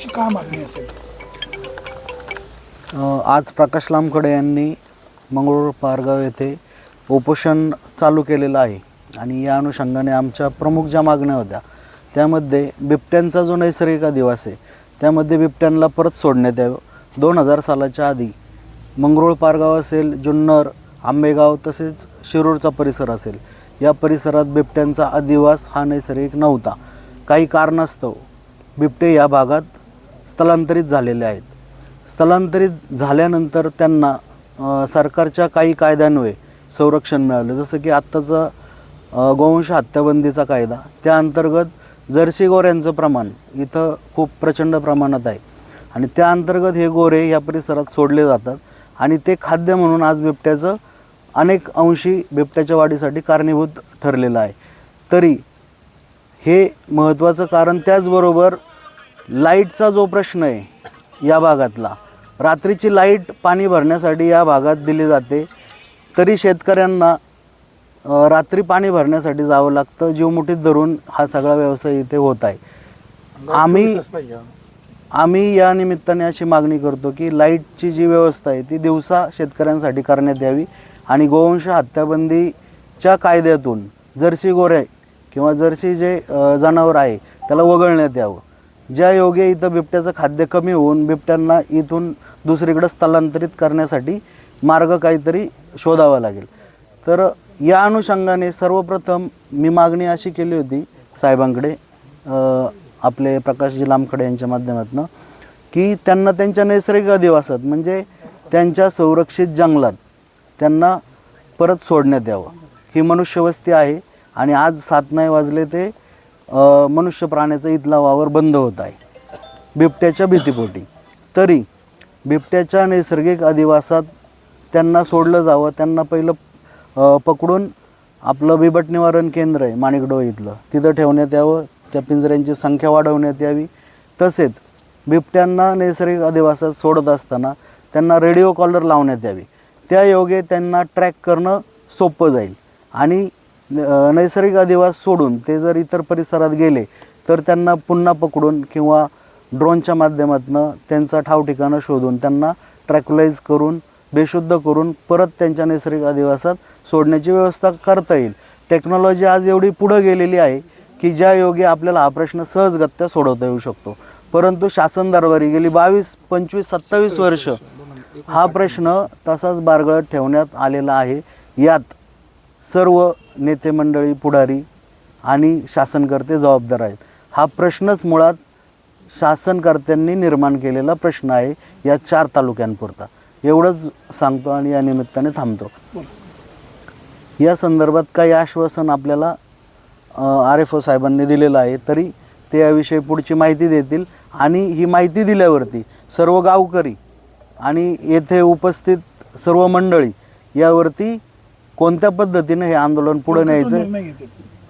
तुमची काय मागणी असेल? आज प्रकाश लामखडे यांनी मंगळूर पारगाव येथे उपोषण चालू केलेलं आहे. आणि या अनुषंगाने आमच्या प्रमुख ज्या मागण्या होत्या त्यामध्ये बिबट्यांचा जो नैसर्गिक दिवस आहे त्यामध्ये बिबट्यांना परत सोडण्यात यावं. दोन हजार सालाच्या आधी मंगरूळ पारगाव असेल जुन्नर आंबेगाव तसेच शिरूरचा परिसर असेल या परिसरात बिबट्यांचा अधिवास हा नैसर्गिक नव्हता. काही कारणास्तव बिबटे या भागात स्थलांतरित झालेले आहेत. स्थलांतरित झाल्यानंतर त्यांना सरकारच्या काही कायद्यान्वये संरक्षण मिळालं. जसं की आत्ताचा गोवंश हत्याबंदीचा कायदा. त्या अंतर्गत जर्सी गोऱ्यांचं प्रमाण इथं खूप प्रचंड प्रमाणात आहे. आणि त्या अंतर्गत हे गोरे या परिसरात सोडले जातात. आणि ते खाद्य म्हणून आज बिबट्याचं अनेक अंशी बिबट्याच्या वाढीसाठी कारणीभूत ठरलेलं आहे. तरी हे महत्त्वाचं कारण त्याचबरोबर लाईटचा जो प्रश्न आहे या भागातला. रात्रीची लाइट पाणी भरण्यासाठी या भागात दिली जाते. तरी शेतकऱ्यांना रात्री पाणी भरण्यासाठी जावं लागतं. जीव मुठीत धरून हा सगळा व्यवसाय इथे होत आहे. आम्ही आम्ही या निमित्ताने अशी मागणी करतो की लाईटची जी व्यवस्था आहे ती दिवसा शेतकऱ्यांसाठी करण्यात यावी. आणि गोवंश हत्याबंदीच्या कायद्यातून जर्सी गोरे किंवा जर्सी जे जनावर आहे त्याला वगळण्यात यावं. ज्या योगे इथं बिबट्याचं खाद्य कमी होऊन बिबट्यांना इथून दुसरीकडे स्थलांतरित करण्यासाठी मार्ग काहीतरी शोधावा लागेल. तर या अनुषंगाने सर्वप्रथम मी मागणी अशी केली होती साहेबांकडे आपले प्रकाशजी लामखडे यांच्या माध्यमातून की त्यांना त्यांच्या नैसर्गिक अधिवासात म्हणजे त्यांच्या संरक्षित जंगलात त्यांना परत सोडण्यात यावं. ही मनुष्यवस्ती आहे आणि आज सात नाही वाजले ते मनुष्य प्राण्याचा इथला वावर बंद होत आहे. बिबट्याच्या भीतीपोटी. तरी बिबट्याच्या नैसर्गिक अधिवासात त्यांना सोडलं जावं त्यांना पहिलं पकडून आपलं बिबट निवारण केंद्र आहे माणिकडो इथलं. तिथं ठेवण्यात यावं त्या पिंजऱ्यांची संख्या वाढवण्यात यावी. तसेच बिबट्यांना नैसर्गिक अधिवासात सोडत असताना त्यांना रेडिओ कॉलर लावण्यात यावी. त्या योगे त्यांना ट्रॅक करणं सोपं जाईल आणि नैसर्गिक अधिवास सोडून ते जर इतर परिसरात गेले तर त्यांना पुन्हा पकडून किंवा ड्रोनच्या माध्यमातून त्यांचा ठाव ठिकाणं शोधून त्यांना ट्रॅक्युलाइज करून बेशुद्ध करून परत त्यांच्या नैसर्गिक अधिवासात सोडण्याची व्यवस्था करता येईल. टेक्नॉलॉजी आज एवढी पुढं गेलेली आहे की ज्या योगे आपल्याला हा प्रश्न सहजगत्या सोडवता येऊ शकतो. परंतु शासन दरबारी गेली बावीस पंचवीस सत्तावीस वर्ष हा प्रश्न तसाच बारगळत ठेवण्यात आलेला आहे. यात सर्व नेते मंडळी पुढारी आणि शासनकर्ते जबाबदार आहेत. हा प्रश्नच मुळात शासनकर्त्यांनी निर्माण केलेला प्रश्न आहे या चार तालुक्यांपुरता. एवढंच सांगतो आणि या निमित्ताने थांबतो. या संदर्भात काही आश्वासन आपल्याला आर एफ ओ साहेबांनी दिलेलं आहे तरी ते याविषयी पुढची माहिती देतील आणि ही माहिती दिल्यावरती सर्व गावकरी आणि येथे उपस्थित सर्व मंडळी यावरती कोणत्या पद्धतीने हे आंदोलन पुढे न्यायचं निर्णय घेतील?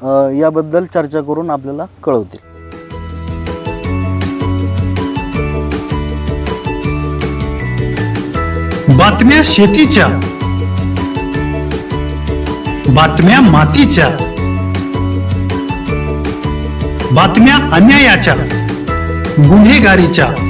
अ, याबद्दल चर्चा करून आपल्याला कळवतील. बातम्या शेतीच्या बातम्या मातीच्या बातम्या अन्यायाच्या गुन्हेगारीच्या.